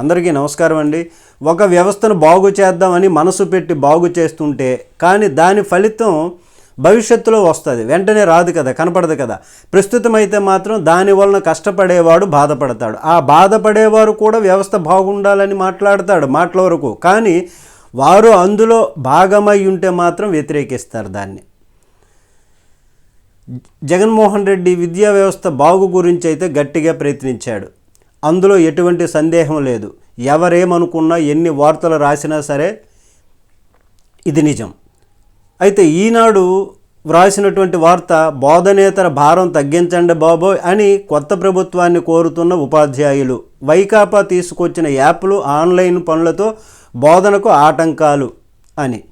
అందరికీ నమస్కారం అండి. ఒక వ్యవస్థను బాగు చేద్దామని మనసు పెట్టి బాగు చేస్తుంటే కానీ దాని ఫలితం భవిష్యత్తులో వస్తుంది. వెంటనే రాదు కదా కనపడదు కదా. ప్రస్తుతం అయితే మాత్రం దాని వలన కష్టపడేవాడు బాధపడతాడు. ఆ బాధపడేవారు కూడా వ్యవస్థ బాగుండాలని మాట్లాడతాడు మాటల వరకు. కానీ వారు అందులో భాగమై ఉంటే మాత్రం వ్యతిరేకిస్తారు దాన్ని. జగన్మోహన్ రెడ్డి విద్యా వ్యవస్థ బాగు గురించి అయితే గట్టిగా ప్రయత్నించాడు. అందులో ఎటువంటి సందేహం లేదు. ఎవరేమనుకున్నా ఎన్ని వార్తలు రాసినా సరే ఇది నిజం. అయితే ఈనాడు వ్రాసినటువంటి వార్త బోధనేతర భారం తగ్గించండి బాబోయ్ అని కొత్త ప్రభుత్వాన్ని కోరుతున్న ఉపాధ్యాయులు. వైకాపా తీసుకొచ్చిన యాప్లు ఆన్లైన్ పనులతో బోధనకు ఆటంకాలు అని.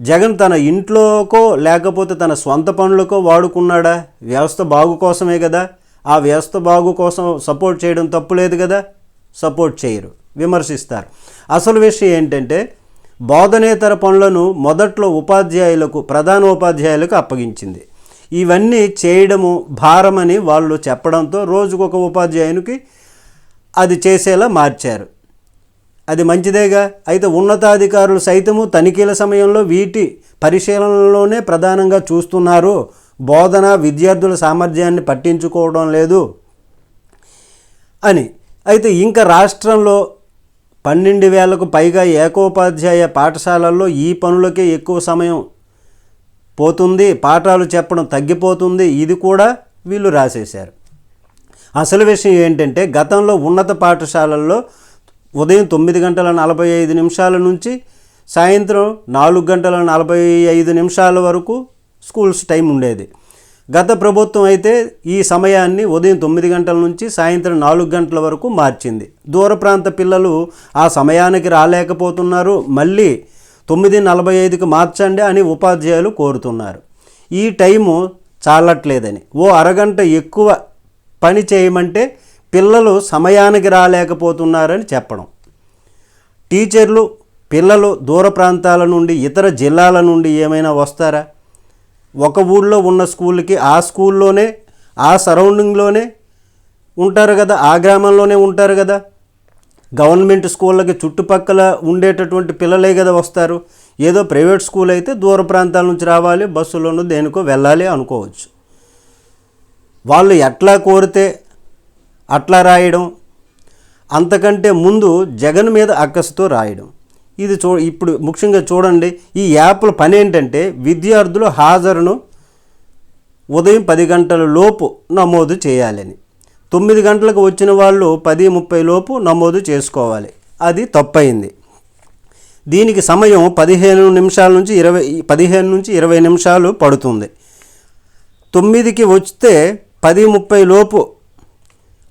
జగన్ తన ఇంట్లోకో లేకపోతే తన సొంత పనులకో వాడుకున్నాడా? వ్యవస్థ బాగు కోసమే కదా. ఆ వ్యవస్థ బాగు కోసం సపోర్ట్ చేయడం తప్పులేదు కదా? సపోర్ట్ చేయరు. విమర్శిస్తారు. అసలు విషయం ఏంటంటే బోధనేతర పనులను మొదట్లో ఉపాధ్యాయులకు ప్రధాన ఉపాధ్యాయులకు అప్పగించింది. ఇవన్నీ చేయడము భారమని వాళ్ళు చెప్పడంతో రోజుకొక ఉపాధ్యాయునికి అది చేసేలా మార్చారు. అది మంచిదేగా? అయితే ఉన్నతాధికారులు సైతము తనిఖీల సమయంలో వీటి పరిశీలనలోనే ప్రధానంగా చూస్తున్నారు. బోధన విద్యార్థుల సామర్థ్యాన్ని పట్టించుకోవడం లేదు అని. అయితే ఇంకా రాష్ట్రంలో పన్నెండు వేలకు పైగా ఏకోపాధ్యాయ పాఠశాలల్లో ఈ పనులకే ఎక్కువ సమయం పోతుంది పాఠాలు చెప్పడం తగ్గిపోతుంది ఇది కూడా వీళ్ళు రాసేశారు. అసలు విషయం ఏంటంటే గతంలో ఉన్నత పాఠశాలల్లో ఉదయం తొమ్మిది గంటల నలభై ఐదు నిమిషాల నుంచి సాయంత్రం నాలుగు గంటల నలభై ఐదు నిమిషాల వరకు స్కూల్స్ టైం ఉండేది. గత ప్రభుత్వం అయితే ఈ సమయాన్ని ఉదయం తొమ్మిది గంటల నుంచి సాయంత్రం నాలుగు గంటల వరకు మార్చింది. దూర ప్రాంత పిల్లలు ఆ సమయానికి రాలేకపోతున్నారు. మళ్ళీ తొమ్మిది నలభై ఐదుకి మార్చండి అని ఉపాధ్యాయులు కోరుతున్నారు. ఈ టైము చాలట్లేదని. ఓ అరగంట ఎక్కువ పని చేయమంటే పిల్లలు సమయానికి రాలేకపోతున్నారని చెప్పడం. టీచర్లు పిల్లలు దూర ప్రాంతాల నుండి ఇతర జిల్లాల నుండి ఏమైనా వస్తారా? ఒక ఊళ్ళో ఉన్న స్కూల్కి ఆ స్కూల్లోనే ఆ సరౌండింగ్లోనే ఉంటారు కదా ఆ గ్రామంలోనే ఉంటారు కదా. గవర్నమెంట్ స్కూళ్ళకి చుట్టుపక్కల ఉండేటటువంటి పిల్లలే కదా వస్తారు. ఏదో ప్రైవేట్ స్కూల్ అయితే దూర ప్రాంతాల నుంచి రావాలి బస్సులోనూ దేనికో వెళ్ళాలి అనుకోవచ్చు. వాళ్ళు ఎట్లా కోరితే అట్లా రాయడం అంతకంటే ముందు జగన్ మీద అక్కసుతో రాయడం. ఇది చూ ఇప్పుడు ముఖ్యంగా చూడండి ఈ యాప్ల పని ఏంటంటే విద్యార్థులు హాజరును ఉదయం పది గంటల లోపు నమోదు చేయాలని. తొమ్మిది గంటలకు వచ్చిన వాళ్ళు పది ముప్పై లోపు నమోదు చేసుకోవాలి. అది తప్పయింది దీనికి సమయం పదిహేను నిమిషాల నుంచి ఇరవై పదిహేను నుంచి ఇరవై నిమిషాలు పడుతుంది. తొమ్మిదికి వస్తే పది ముప్పై లోపు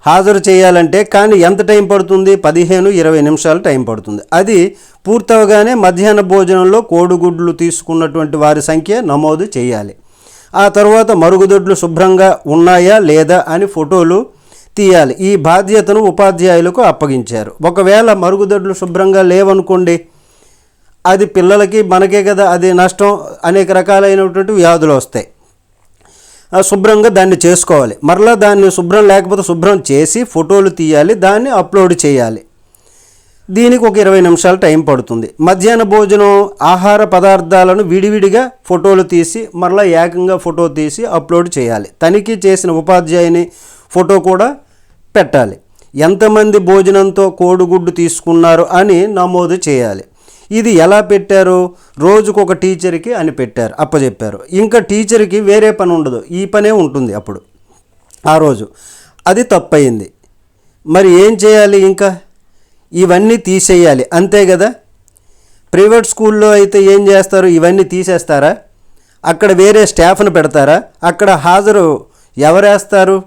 హాజరు చేయాలంటే కానీ ఎంత టైం పడుతుంది? పదిహేను ఇరవై నిమిషాలు టైం పడుతుంది. అది పూర్తవగానే మధ్యాహ్న భోజనంలో కోడిగుడ్లు తీసుకున్నటువంటి వారి సంఖ్య నమోదు చేయాలి. ఆ తర్వాత మరుగుదొడ్లు శుభ్రంగా ఉన్నాయా లేదా అని ఫోటోలు తీయాలి. ఈ బాధ్యతను ఉపాధ్యాయులకు అప్పగించారు. ఒకవేళ మరుగుదొడ్లు శుభ్రంగా లేవనుకోండి అది పిల్లలకి మనకే కదా అది నష్టం అనేక రకాలైనటువంటి వ్యాధులు వస్తాయి. శుభ్రంగా దాన్ని చేసుకోవాలి. మరలా దాన్ని శుభ్రం లేకపోతే శుభ్రం చేసి ఫోటోలు తీయాలి దాన్ని అప్లోడ్ చేయాలి. దీనికి ఒక ఇరవై నిమిషాలు టైం పడుతుంది. మధ్యాహ్న భోజనం ఆహార పదార్థాలను విడివిడిగా ఫోటోలు తీసి మరలా ఏకంగా ఫోటో తీసి అప్లోడ్ చేయాలి. తనిఖీ చేసిన ఉపాధ్యాయుని ఫోటో కూడా పెట్టాలి. ఎంతమంది భోజనంతో కోడిగుడ్డు తీసుకున్నారు అని నమోదు చేయాలి. ఇది ఎలా పెట్టారు? రోజుకొక టీచర్కి అని పెట్టారు అప్పచెప్పారు ఇంకా టీచర్కి వేరే పని ఉండదు ఈ పనే ఉంటుంది అప్పుడు ఆ రోజు. అది తప్పయింది. మరి ఏం చేయాలి ఇంకా? ఇవన్నీ తీసేయాలి అంతే కదా? ప్రైవేట్ స్కూల్లో అయితే ఏం చేస్తారు? ఇవన్నీ తీసేస్తారా? అక్కడ వేరే స్టాఫ్ను పెడతారా? అక్కడ హాజరు ఎవరేస్తారు?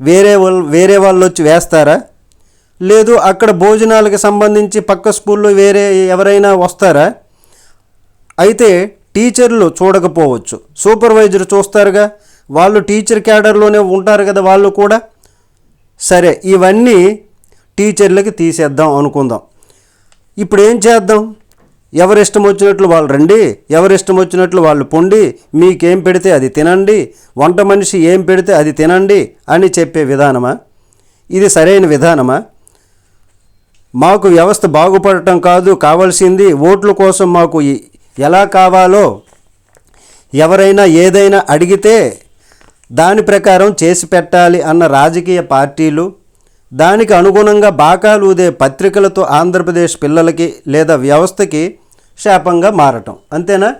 వేరే వాళ్ళు వేరే వాళ్ళు వచ్చి వేస్తారా? లేదు అక్కడ భోజనాలకు సంబంధించి పక్క స్కూల్లో వేరే ఎవరైనా వస్తారా? అయితే టీచర్లు చూడకపోవచ్చు. సూపర్వైజర్ చూస్తారుగా? వాళ్ళు టీచర్ క్యాడర్లోనే ఉంటారు కదా వాళ్ళు కూడా? సరే ఇవన్నీ టీచర్లకి తీసేద్దాం అనుకుందాం. ఇప్పుడు ఏం చేద్దాం? ఎవరిష్టం వచ్చినట్లు వాళ్ళు రండి ఎవరిష్టం వచ్చినట్లు వాళ్ళు పొండి మీకేం పెడితే అది తినండి వంట మనిషి ఏం పెడితే అది తినండి అని చెప్పే విధానమా? ఇది సరైన విధానమా? మాకు వ్యవస్థ బాగుపడటం కాదు కావాల్సింది ఓట్ల కోసం మాకు ఎలా కావాలో ఎవరైనా ఏదైనా అడిగితే దాని ప్రకారం చేసి పెట్టాలి అన్న రాజకీయ పార్టీలు దానికి అనుగుణంగా బాకాలు ఊదే పత్రికలతో ఆంధ్రప్రదేశ్ పిల్లలకి లేదా వ్యవస్థకి శాపంగా మారటం. అంతేనా?